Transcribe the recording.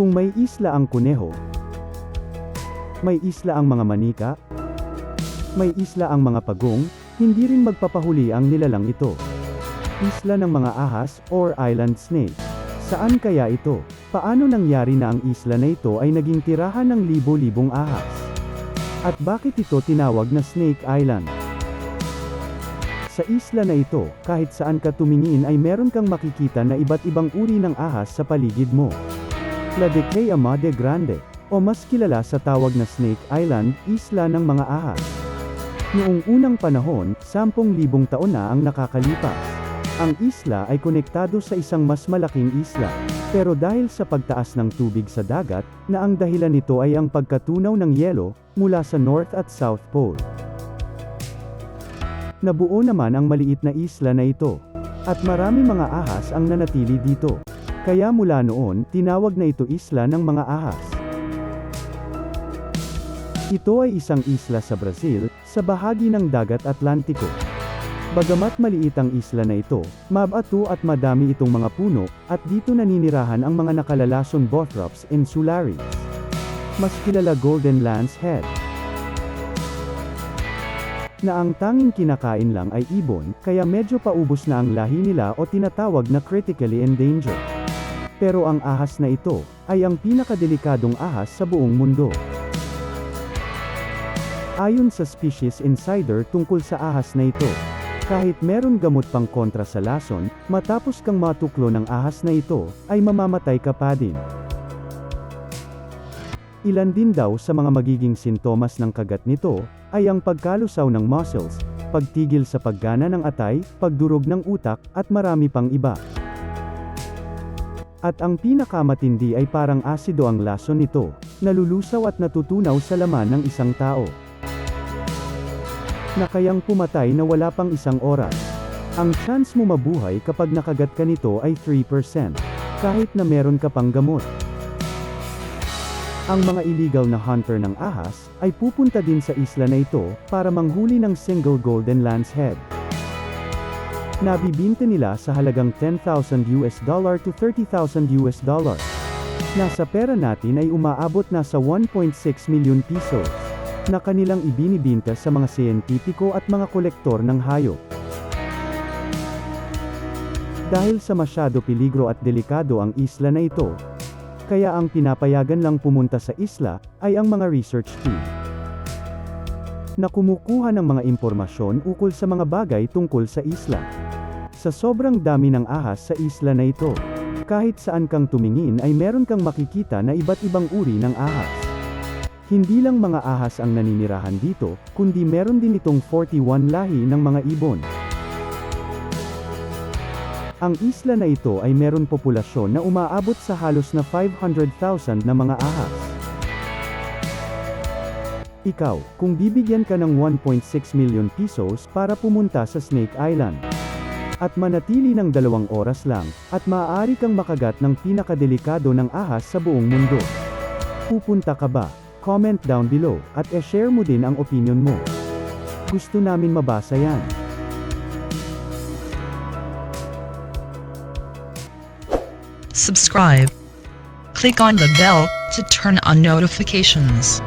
Kung may isla ang kuneho, may isla ang mga manika, may isla ang mga pagong, hindi rin magpapahuli ang nilalang ito. Isla ng mga ahas, or island snake. Saan kaya ito? Paano nangyari na ang isla na ito ay naging tirahan ng libo-libong ahas? At bakit ito tinawag na Snake Island? Sa isla na ito, kahit saan ka tumingin ay meron kang makikita na iba't ibang uri ng ahas sa paligid mo. La de Cayama de Grande, o mas kilala sa tawag na Snake Island, isla ng mga ahas. Noong unang panahon, 10,000 taon na ang nakakalipas. Ang isla ay konektado sa isang mas malaking isla. Pero dahil sa pagtaas ng tubig sa dagat, na ang dahilan nito ay ang pagkatunaw ng yelo, mula sa North at South Pole. Nabuo naman ang maliit na isla na ito. At marami mga ahas ang nanatili dito. Kaya mula noon, tinawag na ito isla ng mga ahas. Ito ay isang isla sa Brazil, sa bahagi ng dagat Atlantiko. Bagamat maliit ang isla na ito, mabato at madami itong mga puno, at dito naninirahan ang mga nakalalason Bothrops insularis. Mas kilala Golden Lance Head. Na ang tanging kinakain lang ay ibon, kaya medyo paubos na ang lahi nila o tinatawag na critically endangered. Pero ang ahas na ito, ay ang pinakadelikadong ahas sa buong mundo. Ayon sa Species Insider tungkol sa ahas na ito, kahit meron gamot pang kontra sa lason, matapos kang matuklo ng ahas na ito, ay mamamatay ka pa din. Ilan din daw sa mga magiging sintomas ng kagat nito, ay ang pagkalusaw ng muscles, pagtigil sa paggana ng atay, pagdurog ng utak, at marami pang iba. At ang pinakamatindi ay parang asido ang lason nito, nalulusaw at natutunaw sa laman ng isang tao na kayang pumatay na wala pang isang oras. Ang chance mo mabuhay kapag nakagat ka nito ay 3%, kahit na meron ka pang gamot. Ang mga illegal na hunter ng ahas, ay pupunta din sa isla na ito, para manghuli ng single golden lance head. Nabibinta nila sa halagang 10,000 US dollar to 30,000 US dollar. Nasa pera natin ay umaabot na sa 1.6 million pesos na kanilang ibinibinta sa mga siyentipiko at mga kolektor ng hayop. Dahil sa masyado peligro at delikado ang isla na ito, kaya ang pinapayagan lang pumunta sa isla, ay ang mga research team na kumukuha ng mga impormasyon ukol sa mga bagay tungkol sa isla. Sa sobrang dami ng ahas sa isla na ito, kahit saan kang tumingin ay meron kang makikita na iba't ibang uri ng ahas. Hindi lang mga ahas ang naninirahan dito, kundi meron din itong 41 lahi ng mga ibon. Ang isla na ito ay meron populasyon na umaabot sa halos na 500,000 na mga ahas. Ikaw, kung bibigyan ka ng 1.6 million pesos para pumunta sa Snake Island, at manatili ng dalawang oras lang, at maaari kang makagat ng pinakadelikado ng ahas sa buong mundo. Pupunta ka ba? Comment down below, at e-share mo din ang opinion mo. Gusto namin mabasa yan. Subscribe. Click on the bell to turn on notifications.